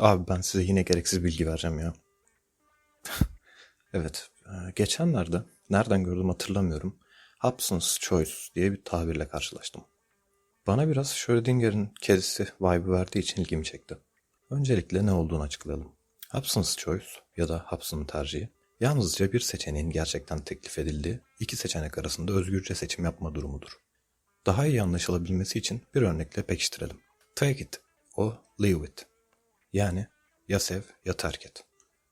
Abi ben size yine gereksiz bilgi vereceğim ya. evet, e, geçenlerde nereden gördüm hatırlamıyorum. Hobson's Choice diye bir tabirle karşılaştım. Bana biraz Schrödinger'in kedisi vibe'ı verdiği için ilgimi çekti. Öncelikle ne olduğunu açıklayalım. Hobson's Choice ya da Hobson'ın tercihi yalnızca bir seçeneğin gerçekten teklif edildiği iki seçenek arasında özgürce seçim yapma durumudur. Daha iyi anlaşılabilmesi için bir örnekle pekiştirelim. Take it o leave it. Yani ya sev ya terk et.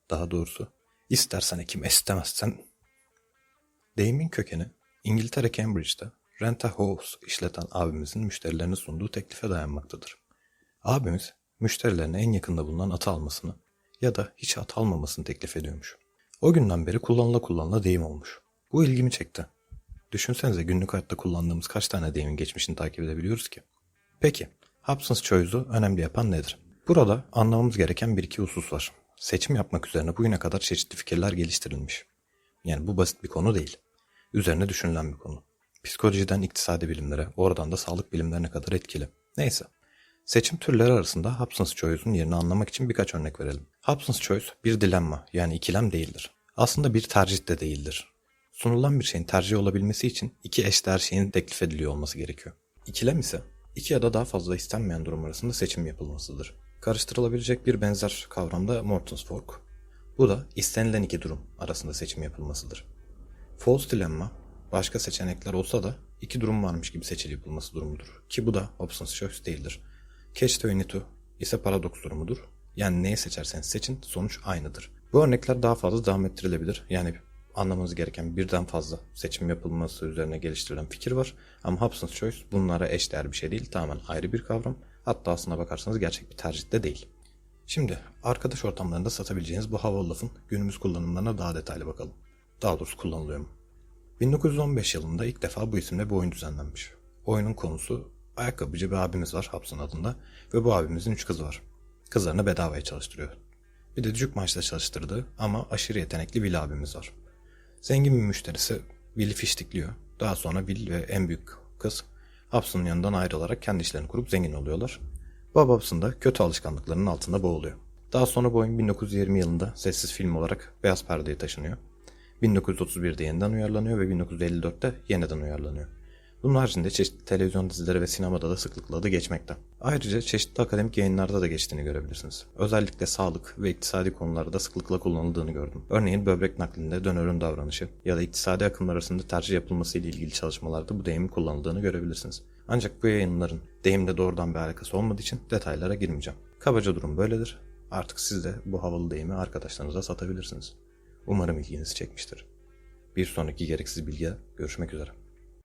Daha doğrusu istersen ekim istemezsen. Deyimin kökeni İngiltere Cambridge'de Rent a House işleten abimizin müşterilerine sunduğu teklife dayanmaktadır. Abimiz müşterilerine en yakında bulunan atı almasını ya da hiç at almamasını teklif ediyormuş. O günden beri kullanıla kullanıla deyim olmuş. Bu ilgimi çekti. Düşünsenize günlük hayatta kullandığımız kaç tane deyimin geçmişini takip edebiliyoruz ki? Peki, Hobson's Choice'u önemli yapan nedir? Burada anlamamız gereken bir iki husus var. Seçim yapmak üzerine bugüne kadar çeşitli fikirler geliştirilmiş. Yani bu basit bir konu değil. Üzerine düşünülen bir konu. Psikolojiden iktisadi bilimlere, oradan da sağlık bilimlerine kadar etkili. Neyse. Seçim türleri arasında Hobson's Choice'un yerini anlamak için birkaç örnek verelim. Hobson's Choice bir dilemma yani ikilem değildir. Aslında bir tercih de değildir. Sunulan bir şeyin tercih olabilmesi için iki eşdeğer şeyin teklif ediliyor olması gerekiyor. İkilem ise iki ya da daha fazla istenmeyen durum arasında seçim yapılmasıdır. Karıştırılabilecek bir benzer kavram da Morton's Fork. Bu da istenilen iki durum arasında seçim yapılmasıdır. False dilemma başka seçenekler olsa da iki durum varmış gibi seçili yapılması durumudur. Ki bu da Hobson's Choice değildir. Catch 22 ise paradoks durumudur. Yani neyi seçerseniz seçin sonuç aynıdır. Bu örnekler daha fazla devam ettirilebilir. Yani anlamanız gereken birden fazla seçim yapılması üzerine geliştirilen fikir var. Ama Hobson's Choice bunlara eşdeğer bir şey değil. Tamamen ayrı bir kavram. Hatta aslına bakarsanız gerçek bir tercih de değil. Şimdi arkadaş ortamlarında satabileceğiniz bu havalı lafın günümüz kullanımlarına daha detaylı bakalım. Daha doğrusu kullanılıyor mu? 1915 yılında ilk defa bu isimle bir oyun düzenlenmiş. Oyunun konusu ayakkabıcı bir abimiz var Hobson adında ve bu abimizin üç kızı var. Kızlarını bedavaya çalıştırıyor. Bir de düşük maaşla çalıştırdığı ama aşırı yetenekli Will abimiz var. Zengin bir müşterisi Will'i fiştikliyor. Daha sonra Will ve en büyük kız Hobson'un yanından ayrılarak kendi işlerini kurup zengin oluyorlar. Bob Hobson da kötü alışkanlıklarının altında boğuluyor. Daha sonra bu oyun 1920 yılında sessiz film olarak beyaz perdeye taşınıyor. 1931'de yeniden uyarlanıyor ve 1954'te yeniden uyarlanıyor. Bunun haricinde çeşitli televizyon dizileri ve sinemada da sıklıkla adı geçmekte. Ayrıca çeşitli akademik yayınlarda da geçtiğini görebilirsiniz. Özellikle sağlık ve iktisadi konularda sıklıkla kullanıldığını gördüm. Örneğin böbrek naklinde dönörün davranışı ya da iktisadi akımlar arasında tercih yapılması ile ilgili çalışmalarda bu deyimin kullanıldığını görebilirsiniz. Ancak bu yayınların deyimle doğrudan bir alakası olmadığı için detaylara girmeyeceğim. Kabaca durum böyledir. Artık siz de bu havalı deyimi arkadaşlarınıza satabilirsiniz. Umarım ilginizi çekmiştir. Bir sonraki gereksiz bilgiye görüşmek üzere.